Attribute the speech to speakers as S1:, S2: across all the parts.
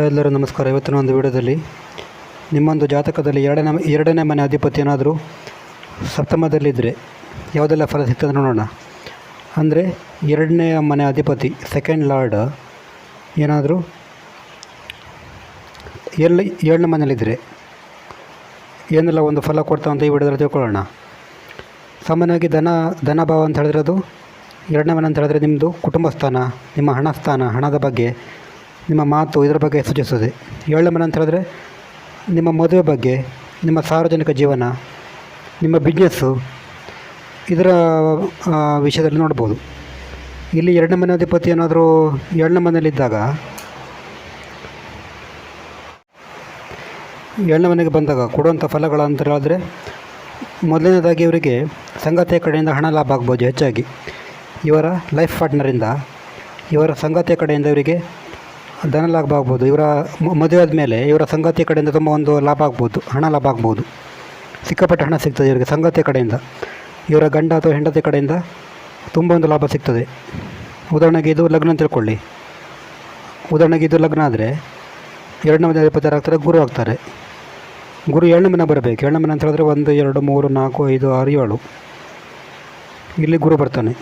S1: ಎಲ್ಲರೂ, ನಮಸ್ಕಾರ. ಇವತ್ತಿನ ಒಂದು ವಿಡಿಯೋದಲ್ಲಿ ನಿಮ್ಮೊಂದು ಜಾತಕದಲ್ಲಿ ಎರಡನೇ ಎರಡನೇ ಮನೆ ಅಧಿಪತಿ ಏನಾದರೂ ಸಪ್ತಮದಲ್ಲಿದ್ದರೆ ಯಾವುದೆಲ್ಲ ಫಲ ಸಿಗ್ತದೆ ನೋಡೋಣ. ಅಂದರೆ ಎರಡನೇ ಮನೆ ಅಧಿಪತಿ ಸೆಕೆಂಡ್ ಲಾರ್ಡ್ ಏನಾದರೂ ಎಲ್ಲಿ ಏಳನೇ ಮನೆಯಲ್ಲಿದ್ದರೆ ಏನೆಲ್ಲ ಒಂದು ಫಲ ಕೊಡ್ತಾ ಅಂತ ಈ ವಿಡಿಯೋದಲ್ಲಿ ತಿಳ್ಕೊಳ್ಳೋಣ. ಸಾಮಾನ್ಯವಾಗಿ ಧನ ಧನ ಭಾವ ಅಂತ ಹೇಳಿದ್ರೆ ಅದು ಎರಡನೇ ಮನೆ ಅಂತ ಹೇಳಿದ್ರೆ ನಿಮ್ಮದು ಕುಟುಂಬ ಸ್ಥಾನ ನಿಮ್ಮ ಹಣ ಸ್ಥಾನ ಹಣದ ಬಗ್ಗೆ ನಿಮ್ಮ ಮಾತು ಇದರ ಬಗ್ಗೆ ಸೂಚಿಸುತ್ತದೆ. ಏಳನೇ ಮನೆ ಅಂತ ಹೇಳಿದ್ರೆ, ನಿಮ್ಮ ಮದುವೆ ಬಗ್ಗೆ, ನಿಮ್ಮ ಸಾರ್ವಜನಿಕ ಜೀವನ, ನಿಮ್ಮ ಬಿಸ್ನೆಸ್ಸು ಇದರ ವಿಷಯದಲ್ಲಿ ನೋಡ್ಬೋದು. ಇಲ್ಲಿ ಎರಡನೇ ಮನೆ ಅಧಿಪತಿ ಏನಾದರೂ ಏಳನೇ ಮನೆಯಲ್ಲಿದ್ದಾಗ ಏಳನೇ ಮನೆಗೆ ಬಂದಾಗ ಕೊಡುವಂಥ ಫಲಗಳು ಅಂತ ಹೇಳಿದ್ರೆ, ಮೊದಲನೇದಾಗಿ ಇವರಿಗೆ ಸಂಗಾತಿಯ ಕಡೆಯಿಂದ ಹಣ ಲಾಭ ಆಗ್ಬೋದು ಹೆಚ್ಚಾಗಿ. ಇವರ ಲೈಫ್ ಪಾರ್ಟ್ನರಿಂದ ಇವರ ಸಂಗತಿಯ ಕಡೆಯಿಂದ ಇವರಿಗೆ ಧನ ಲಾಭ ಆಗ್ಬೋದು, ಇವರ ಮದುವೆ ಆದಮೇಲೆ ಇವರ ಸಂಗಾತಿಯ ಕಡೆಯಿಂದ ತುಂಬ ಒಂದು ಲಾಭ ಆಗ್ಬೋದು, ಹಣ ಲಾಭ ಆಗ್ಬೋದು. ಸಿಕ್ಕಾಪಟ್ಟೆ ಹಣ ಸಿಗ್ತದೆ ಇವರಿಗೆ ಸಂಗಾತಿಯ ಕಡೆಯಿಂದ. ಇವರ ಗಂಡ ಅಥವಾ ಹೆಂಡತಿ ಕಡೆಯಿಂದ ತುಂಬ ಒಂದು ಲಾಭ ಸಿಗ್ತದೆ. ಉದಾಹರಣೆಗೆ ಇದು ಲಗ್ನ ಅಂತ ತಿಳ್ಕೊಳ್ಳಿ. ಉದಾಹರಣೆಗೆ ಇದು ಲಗ್ನ ಆದರೆ ಎರಡನೇ ಮನೆ ಅಧಿಪತಿ ಆಗ್ತಾರೆ, ಗುರು ಆಗ್ತಾರೆ. ಗುರು ಏಳನೇ ಮನೆ ಬರಬೇಕು. ಏಳನೇ ಮನೆ ಅಂತ ಹೇಳಿದ್ರೆ ಒಂದು, ಎರಡು, ಮೂರು, ನಾಲ್ಕು, ಐದು, ಆರು, ಏಳು. ಇಲ್ಲಿ ಗುರು ಬರ್ತಾನೆ.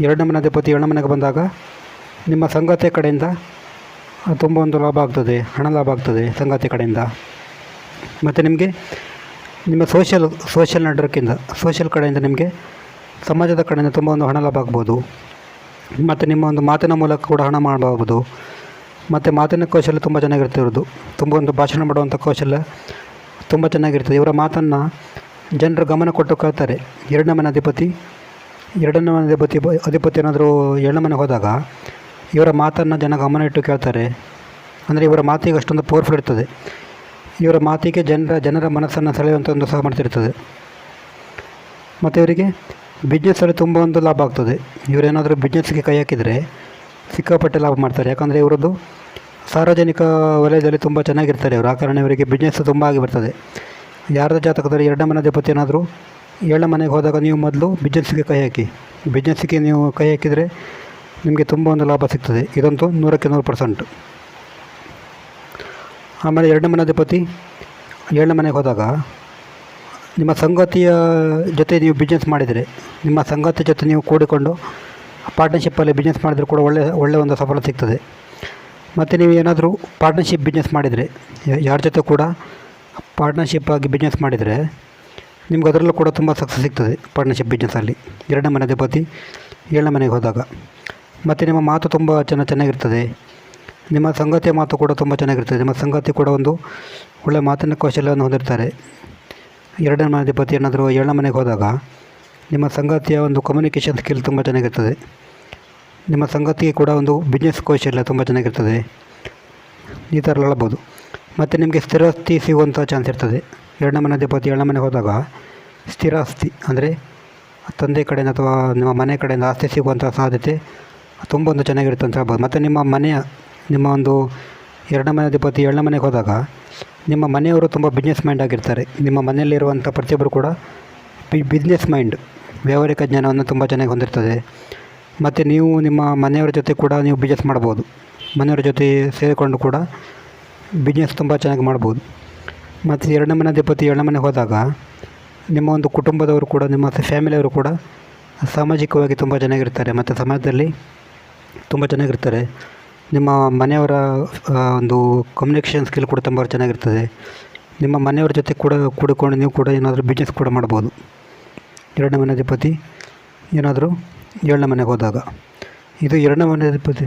S1: ಎರಡನೇ ಮನೆ ಅಧಿಪತಿ ಏಳನೇ ಮನೆಗೆ ಬಂದಾಗ ನಿಮ್ಮ ಸಂಗಾತಿಯ ಕಡೆಯಿಂದ ತುಂಬ ಒಂದು ಲಾಭ ಆಗ್ತದೆ, ಹಣ ಲಾಭ ಆಗ್ತದೆ ಸಂಗಾತಿ ಕಡೆಯಿಂದ. ಮತ್ತು ನಿಮಗೆ ನಿಮ್ಮ ಸೋಷಿಯಲ್ ಸೋಷಿಯಲ್ ನೆಟ್ವರ್ಕಿಂದ ಸೋಷಿಯಲ್ ಕಡೆಯಿಂದ ನಿಮಗೆ ಸಮಾಜದ ಕಡೆಯಿಂದ ತುಂಬ ಒಂದು ಹಣ ಲಾಭ ಆಗ್ಬೋದು. ಮತ್ತು ನಿಮ್ಮ ಒಂದು ಮಾತಿನ ಮೂಲಕ ಕೂಡ ಹಣ ಮಾಡಬಹುದು. ಮತ್ತು ಮಾತಿನ ಕೌಶಲ್ಯ ತುಂಬ ಚೆನ್ನಾಗಿರ್ತಿರೋದು ತುಂಬ ಒಂದು ಭಾಷಣ ಮಾಡುವಂಥ ಕೌಶಲ್ಯ ತುಂಬ ಚೆನ್ನಾಗಿರ್ತದೆ. ಇವರ ಮಾತನ್ನು ಜನರು ಗಮನ ಕೊಟ್ಟು ಕೇಳ್ತಾರೆ. ಎರಡನೇ ಮನೆ ಅಧಿಪತಿ, ಎರಡನೇ ಮನೆ ಅಧಿಪತಿ ಅಧಿಪತಿ ಏನಾದರೂ ಎರಡನೇ ಮನೆಗೆ ಹೋದಾಗ ಇವರ ಮಾತನ್ನು ಜನ ಗಮನ ಇಟ್ಟು ಕೇಳ್ತಾರೆ. ಅಂದರೆ ಇವರ ಮಾತಿಗೆ ಅಷ್ಟೊಂದು ಪವರ್ಫುಲ್ ಇರ್ತದೆ. ಇವರ ಮಾತಿಗೆ ಜನರ ಜನರ ಮನಸ್ಸನ್ನು ಸೆಳೆಯುವಂಥ ಒಂದು ಸಾಮರ್ಥ್ಯ ಮತ್ತು ಇವರಿಗೆ ಬಿಸ್ನೆಸ್ಸಲ್ಲಿ ತುಂಬ ಒಂದು ಲಾಭ ಆಗ್ತದೆ. ಇವರೇನಾದರೂ ಬಿಸ್ನೆಸ್ಗೆ ಕೈ ಹಾಕಿದರೆ ಸಿಕ್ಕಾಪಟ್ಟೆ ಲಾಭ ಮಾಡ್ತಾರೆ. ಯಾಕಂದರೆ ಇವರದ್ದು ಸಾರ್ವಜನಿಕ ವಲಯದಲ್ಲಿ ತುಂಬ ಚೆನ್ನಾಗಿರ್ತಾರೆ ಇವರು ಆ ಕಾರಣ ಇವರಿಗೆ ಬಿಸ್ನೆಸ್ ತುಂಬ ಆಗಿ ಬರ್ತದೆ. ಯಾರದ ಜಾತಕದಲ್ಲಿ ಎರಡನೇ ಮನೆ ಅಧಿಪತಿ ಏನಾದರೂ ಏಳನೇ ಮನೆಗೆ ಹೋದಾಗ ನೀವು ಮೊದಲು ಬಿಸ್ನೆಸ್ಗೆ ಕೈ ಹಾಕಿ. ಬಿಸ್ನೆಸ್ಸಿಗೆ ನೀವು ಕೈ ಹಾಕಿದರೆ ನಿಮಗೆ ತುಂಬ ಒಂದು ಲಾಭ ಸಿಗ್ತದೆ. ಇದಂತೂ ನೂರಕ್ಕೆ ನೂರು ಪರ್ಸೆಂಟ್. ಆಮೇಲೆ ಎರಡನೇ ಮನೆ ಅಧಿಪತಿ, ಏಳನೇ ಮನೆಗೆ ಹೋದಾಗ ನಿಮ್ಮ ಸಂಗಾತಿಯ ಜೊತೆ ನೀವು ಬಿಸ್ನೆಸ್ ಮಾಡಿದರೆ, ನಿಮ್ಮ ಸಂಗಾತಿ ಜೊತೆ ನೀವು ಕೂಡಿಕೊಂಡು ಪಾರ್ಟ್ನರ್ಶಿಪ್ಪಲ್ಲಿ ಬಿಸ್ನೆಸ್ ಮಾಡಿದರೆ ಕೂಡ ಒಳ್ಳೆ ಒಳ್ಳೆಯ ಒಂದು ಸಫಲ ಸಿಗ್ತದೆ. ಮತ್ತು ನೀವು ಏನಾದರೂ ಪಾರ್ಟ್ನರ್ಶಿಪ್ ಬಿಸ್ನೆಸ್ ಮಾಡಿದರೆ ಯಾರ ಜೊತೆ ಕೂಡ ಪಾರ್ಟ್ನರ್ಶಿಪ್ ಆಗಿ ಬಿಸ್ನೆಸ್ ಮಾಡಿದರೆ, ನಿಮ್ಗೆ ಅದರಲ್ಲೂ ಕೂಡ ತುಂಬ ಸಕ್ಸಸ್ ಸಿಗ್ತದೆ ಪಾರ್ಟ್ನರ್ಶಿಪ್ ಬಿಸ್ನೆಸ್ಸಲ್ಲಿ ಎರಡನೇ ಮನೆ ಅಧಿಪತಿ, ಏಳನೇ ಮನೆಗೆ ಹೋದಾಗ. ಮತ್ತು ನಿಮ್ಮ ಮಾತು ತುಂಬ ಚೆನ್ನ ಚೆನ್ನಾಗಿರ್ತದೆ. ನಿಮ್ಮ ಸಂಗತಿಯ ಮಾತು ಕೂಡ ತುಂಬ ಚೆನ್ನಾಗಿರ್ತದೆ. ನಿಮ್ಮ ಸಂಗತಿ ಕೂಡ ಒಂದು ಒಳ್ಳೆಯ ಮಾತಿನ ಕೌಶಲ್ಯವನ್ನು ಹೊಂದಿರ್ತಾರೆ. ಎರಡನೇ ಮನೆ ಅಧಿಪತಿ ಏನಾದರೂ ಏಳನೇ ಮನೆಗೆ ಹೋದಾಗ ನಿಮ್ಮ ಸಂಗತಿಯ ಒಂದು ಕಮ್ಯುನಿಕೇಷನ್ ಸ್ಕಿಲ್ ತುಂಬ ಚೆನ್ನಾಗಿರ್ತದೆ. ನಿಮ್ಮ ಸಂಗತಿಗೆ ಕೂಡ ಒಂದು ಬಿಸ್ನೆಸ್ ಕೌಶಲ್ಯ ತುಂಬ ಚೆನ್ನಾಗಿರ್ತದೆ. ಈ ಥರ ಹೇಳ್ಬೋದು ಮತ್ತು ನಿಮಗೆ ಸ್ಥಿರಾಸ್ತಿ ಸಿಗುವಂಥ ಚಾನ್ಸ್ ಇರ್ತದೆ. ಎರಡನೇ ಮನೆ ಅಧಿಪತಿ ಏಳನೇ ಮನೆಗೆ ಹೋದಾಗ ಸ್ಥಿರಾಸ್ತಿ ಅಂದರೆ ತಂದೆ ಕಡೆಯಿಂದ ಅಥವಾ ನಿಮ್ಮ ಮನೆ ಕಡೆಯಿಂದ ಆಸ್ತಿ ಸಿಗುವಂಥ ಸಾಧ್ಯತೆ ತುಂಬ ಒಂದು ಚೆನ್ನಾಗಿರುತ್ತೆ ಅಂತ ಹೇಳ್ಬೋದು. ಮತ್ತು ನಿಮ್ಮ ಮನೆಯ, ನಿಮ್ಮ ಒಂದು ಎರಡನೇ ಮನೆ ಅಧಿಪತಿ ಏಳನೇ ಮನೆಗೆ ಹೋದಾಗ ನಿಮ್ಮ ಮನೆಯವರು ತುಂಬ ಬಿಸ್ನೆಸ್ ಮೈಂಡ್ ಆಗಿರ್ತಾರೆ. ನಿಮ್ಮ ಮನೆಯಲ್ಲಿರುವಂಥ ಪ್ರತಿಯೊಬ್ಬರು ಕೂಡ ಬಿಸ್ನೆಸ್ ಮೈಂಡ್ ವ್ಯಾವಹಾರಿಕ ಜ್ಞಾನವನ್ನು ತುಂಬ ಚೆನ್ನಾಗಿ ಹೊಂದಿರ್ತದೆ. ಮತ್ತು ನೀವು ನಿಮ್ಮ ಮನೆಯವರ ಜೊತೆ ಕೂಡ ನೀವು ಬಿಸ್ನೆಸ್ ಮಾಡ್ಬೋದು. ಮನೆಯವರ ಜೊತೆ ಸೇರಿಕೊಂಡು ಕೂಡ ಬಿಸ್ನೆಸ್ ತುಂಬ ಚೆನ್ನಾಗಿ ಮಾಡ್ಬೋದು. ಮತ್ತು ಎರಡನೇ ಮನೆ ಅಧಿಪತಿ ಏಳನೇ ಮನೆಗೆ ಹೋದಾಗ ನಿಮ್ಮ ಒಂದು ಕುಟುಂಬದವರು ಕೂಡ, ನಿಮ್ಮ ಫ್ಯಾಮಿಲಿಯವರು ಕೂಡ ಸಾಮಾಜಿಕವಾಗಿ ತುಂಬ ಚೆನ್ನಾಗಿರ್ತಾರೆ. ಮತ್ತು ಸಮಾಜದಲ್ಲಿ ತುಂಬ ಚೆನ್ನಾಗಿರ್ತಾರೆ. ನಿಮ್ಮ ಮನೆಯವರ ಒಂದು ಕಮ್ಯುನಿಕೇಷನ್ ಸ್ಕಿಲ್ ಕೂಡ ತುಂಬ ಚೆನ್ನಾಗಿರ್ತದೆ. ನಿಮ್ಮ ಮನೆಯವರ ಜೊತೆ ಕೂಡ ಕೂಡಿಕೊಂಡು ನೀವು ಕೂಡ ಏನಾದರೂ ಬಿಸ್ನೆಸ್ ಕೂಡ ಮಾಡ್ಬೋದು. ಎರಡನೇ ಮನೆ ಅಧಿಪತಿ, ಏನಾದರೂ ಏಳನೇ ಮನೆಗೆ ಹೋದಾಗ. ಇದು ಎರಡನೇ ಮನೆ ಅಧಿಪತಿ